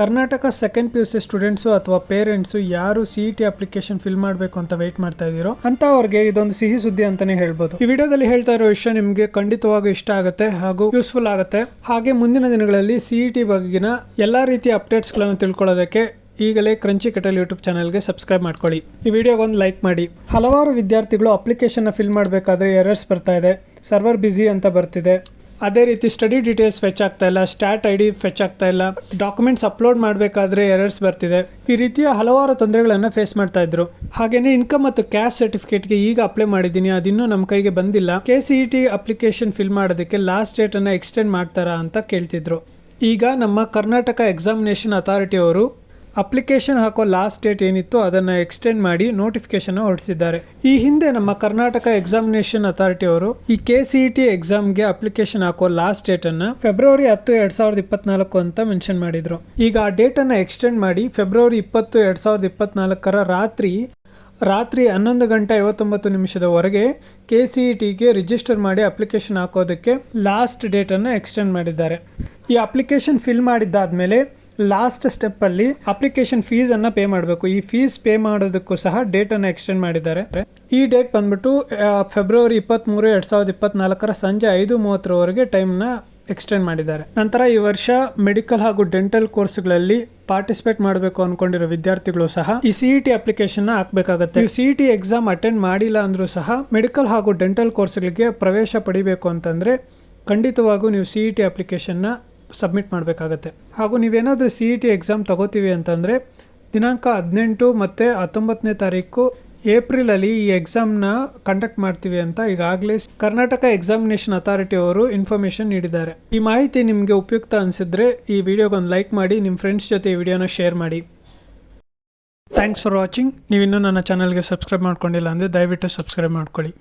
Karnataka second P U C students ಅಥವಾ parents ಯಾರು C E T application fill ಮಾಡಬೇಕು ಅಂತ ವೇಟ್ ಮಾಡ್ತಾ ಇದ್ದೀರೋ ಅಂತವ್ರಿಗೆ ಇದೊಂದು ಸಿಹಿ ಸುದ್ದಿ ಅಂತಾನೆ ಹೇಳ್ಬೋದು. ಈ ವಿಡಿಯೋದಲ್ಲಿ ಹೇಳ್ತಾ ಇರೋ ವಿಷಯ ನಿಮಗೆ ಖಂಡಿತವಾಗೂ ಇಷ್ಟ ಆಗುತ್ತೆ ಹಾಗೂ ಯೂಸ್ಫುಲ್ ಆಗುತ್ತೆ. ಹಾಗೆ ಮುಂದಿನ ದಿನಗಳಲ್ಲಿ ಸಿ ಇ ಟಿ ಬಗೆಗಿನ ಎಲ್ಲ ರೀತಿಯ ಅಪ್ಡೇಟ್ಸ್ಗಳನ್ನು ತಿಳ್ಕೊಳ್ಳೋದಕ್ಕೆ ಈಗಲೇ ಕ್ರಂಚಿ ಕಟಲ್ ಯೂಟ್ಯೂಬ್ ಚಾನಲ್ಗೆ ಸಬ್ಸ್ಕ್ರೈಬ್ ಮಾಡ್ಕೊಳ್ಳಿ. ಈ ವಿಡಿಯೋಗೆ ಒಂದು ಲೈಕ್ ಮಾಡಿ. ಹಲವಾರು ವಿದ್ಯಾರ್ಥಿಗಳು ಅಪ್ಲಿಕೇಶನ್ನ ಫಿಲ್ ಮಾಡಬೇಕಾದ್ರೆ ಎರರ್ಸ್ ಬರ್ತಾ ಇದೆ. ಸರ್ವರ್ ಬ್ಯುಸಿ ಅಂತ ಬರ್ತಿದೆ. ಅದೇ ರೀತಿ ಸ್ಟಡಿ ಡೀಟೇಲ್ಸ್ ಫೆಚ್ ಆಗ್ತಾ ಇಲ್ಲ ಸ್ಟಾಟ್ ಐ ಡಿ ಫೆಚ್ ಆಗ್ತಾ ಇಲ್ಲ ಡಾಕ್ಯುಮೆಂಟ್ಸ್ ಅಪ್ಲೋಡ್ ಮಾಡಬೇಕಾದ್ರೆ ಎರರ್ಸ್ ಬರ್ತಿದೆ. ಈ ರೀತಿಯ ಹಲವಾರು ತೊಂದರೆಗಳನ್ನು ಫೇಸ್ ಮಾಡ್ತಾ ಇದ್ರು. ಹಾಗೇನೆ ಇನ್ಕಮ್ ಮತ್ತು ಕ್ಯಾಶ್ ಸರ್ಟಿಫಿಕೇಟ್ಗೆ ಈಗ ಅಪ್ಲೈ ಮಾಡಿದ್ದೀನಿ, ಅದಿನ್ನೂ ನಮ್ಮ ಕೈಗೆ ಬಂದಿಲ್ಲ. K C E T application fill ಮಾಡೋದಕ್ಕೆ ಲಾಸ್ಟ್ ಡೇಟನ್ನು ಎಕ್ಸ್ಟೆಂಡ್ ಮಾಡ್ತಾರಾ ಅಂತ ಕೇಳ್ತಿದ್ರು. ಈಗ ನಮ್ಮ ಕರ್ನಾಟಕ ಎಕ್ಸಾಮಿನೇಷನ್ ಅಥಾರಿಟಿ ಅವರು ಅಪ್ಲಿಕೇಶನ್ ಹಾಕೋ ಲಾಸ್ಟ್ ಡೇಟ್ ಏನಿತ್ತು ಅದನ್ನು ಎಕ್ಸ್ಟೆಂಡ್ ಮಾಡಿ ನೋಟಿಫಿಕೇಶನ್ ಹೊರಡಿಸಿದ್ದಾರೆ. ಈ ಹಿಂದೆ ನಮ್ಮ ಕರ್ನಾಟಕ ಎಕ್ಸಾಮಿನೇಷನ್ ಅಥಾರಿಟಿ ಅವರು ಈ ಕೆ ಸಿ ಟಿ ಎಕ್ಸಾಮ್ಗೆ ಅಪ್ಲಿಕೇಶನ್ ಹಾಕೋ ಲಾಸ್ಟ್ ಡೇಟನ್ನು ಫೆಬ್ರವರಿ ಹತ್ತು, ಎರಡ್ ಸಾವಿರದ ಇಪ್ಪತ್ನಾಲ್ಕು ಅಂತ ಮೆನ್ಷನ್ ಮಾಡಿದ್ರು. ಈಗ ಆ ಡೇಟನ್ನು ಎಕ್ಸ್ಟೆಂಡ್ ಮಾಡಿ ಫೆಬ್ರವರಿ ಇಪ್ಪತ್ತು, ಎರಡ್ ಸಾವಿರದ ಇಪ್ಪತ್ನಾಲ್ಕರ ರಾತ್ರಿ ರಾತ್ರಿ ಹನ್ನೊಂದು ಗಂಟೆ ಐವತ್ತೊಂಬತ್ತು ನಿಮಿಷದವರೆಗೆ ಕೆ ಸಿ ಇ ಟಿಗೆ ರಿಜಿಸ್ಟರ್ ಮಾಡಿ ಅಪ್ಲಿಕೇಶನ್ ಹಾಕೋದಕ್ಕೆ ಲಾಸ್ಟ್ ಡೇಟನ್ನು ಎಕ್ಸ್ಟೆಂಡ್ ಮಾಡಿದ್ದಾರೆ. ಈ ಅಪ್ಲಿಕೇಶನ್ ಫಿಲ್ ಮಾಡಿದ್ದಾದಮೇಲೆ ಲಾಸ್ಟ್ ಸ್ಟೆಪ್ಪಲ್ಲಿ ಅಪ್ಲಿಕೇಶನ್ ಫೀಸನ್ನು ಪೇ ಮಾಡಬೇಕು. ಈ ಫೀಸ್ ಪೇ ಮಾಡೋದಕ್ಕೂ ಸಹ ಡೇಟನ್ನು ಎಕ್ಸ್ಟೆಂಡ್ ಮಾಡಿದ್ದಾರೆ. ಈ ಡೇಟ್ ಬಂದ್ಬಿಟ್ಟು ಫೆಬ್ರವರಿ ಇಪ್ಪತ್ತ್ಮೂರು ಎರಡು ಸಾವಿರದ ಇಪ್ಪತ್ತ್ನಾಲ್ಕರ ಸಂಜೆ ಐದು ಮೂವತ್ತರವರೆಗೆ ಟೈಮ್ನ ಎಕ್ಸ್ಟೆಂಡ್ ಮಾಡಿದ್ದಾರೆ. ನಂತರ ಈ ವರ್ಷ ಮೆಡಿಕಲ್ ಹಾಗೂ ಡೆಂಟಲ್ ಕೋರ್ಸ್ಗಳಲ್ಲಿ ಪಾರ್ಟಿಸಿಪೇಟ್ ಮಾಡಬೇಕು ಅನ್ಕೊಂಡಿರೋ ವಿದ್ಯಾರ್ಥಿಗಳು ಸಹ ಈ ಸಿಇ ಟಿ ಅಪ್ಲಿಕೇಶನ್ ಹಾಕಬೇಕಾಗುತ್ತೆ. C E T exam attend ಮಾಡಿಲ್ಲ ಅಂದ್ರೂ ಸಹ ಮೆಡಿಕಲ್ ಹಾಗೂ ಡೆಂಟಲ್ ಕೋರ್ಸ್ಗಳಿಗೆ ಪ್ರವೇಶ ಪಡಿಬೇಕು ಅಂತಂದ್ರೆ ಖಂಡಿತವಾಗೂ ನೀವು ಸಿ ಇ ಟಿ ಅಪ್ಲಿಕೇಶನ್ನ ಸಬ್ಮಿಟ್ ಮಾಡಬೇಕಾಗತ್ತೆ. ಹಾಗೂ ನೀವೇನಾದರೂ ಸಿ ಇ ಟಿ ಎಕ್ಸಾಮ್ ತಗೋತೀವಿ ಅಂತಂದರೆ, ದಿನಾಂಕ ಹದಿನೆಂಟು ಮತ್ತು ಹತ್ತೊಂಬತ್ತನೇ ತಾರೀಕು ಏಪ್ರಿಲಲ್ಲಿ ಈ ಎಕ್ಸಾಮ್ನ ಕಂಡಕ್ಟ್ ಮಾಡ್ತೀವಿ ಅಂತ ಈಗಾಗಲೇ ಕರ್ನಾಟಕ ಎಕ್ಸಾಮಿನೇಷನ್ ಅಥಾರಿಟಿ ಅವರು ಇನ್ಫಾರ್ಮೇಷನ್ ನೀಡಿದ್ದಾರೆ. ಈ ಮಾಹಿತಿ ನಿಮಗೆ ಉಪಯುಕ್ತ ಅನಿಸಿದ್ರೆ ಈ ವಿಡಿಯೋಗೊಂದು ಲೈಕ್ ಮಾಡಿ ನಿಮ್ಮ ಫ್ರೆಂಡ್ಸ್ ಜೊತೆ ಈ ವಿಡಿಯೋನ ಶೇರ್ ಮಾಡಿ. ಥ್ಯಾಂಕ್ಸ್ ಫಾರ್ ವಾಚಿಂಗ್ ನೀವು ಇನ್ನೂ ನನ್ನ ಚಾನಲ್ಗೆ ಸಬ್ಸ್ಕ್ರೈಬ್ ಮಾಡ್ಕೊಂಡಿಲ್ಲ ಅಂದರೆ ದಯವಿಟ್ಟು ಸಬ್ಸ್ಕ್ರೈಬ್ ಮಾಡ್ಕೊಳ್ಳಿ.